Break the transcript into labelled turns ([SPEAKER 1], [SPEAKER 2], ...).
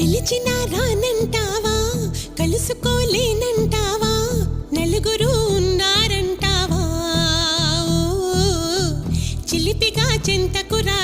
[SPEAKER 1] పిలిచినా రానంటావా కలుసుకోలేనంటావా? నలుగురు ఉన్నారంటావా? చిలిపిగా చింతకురా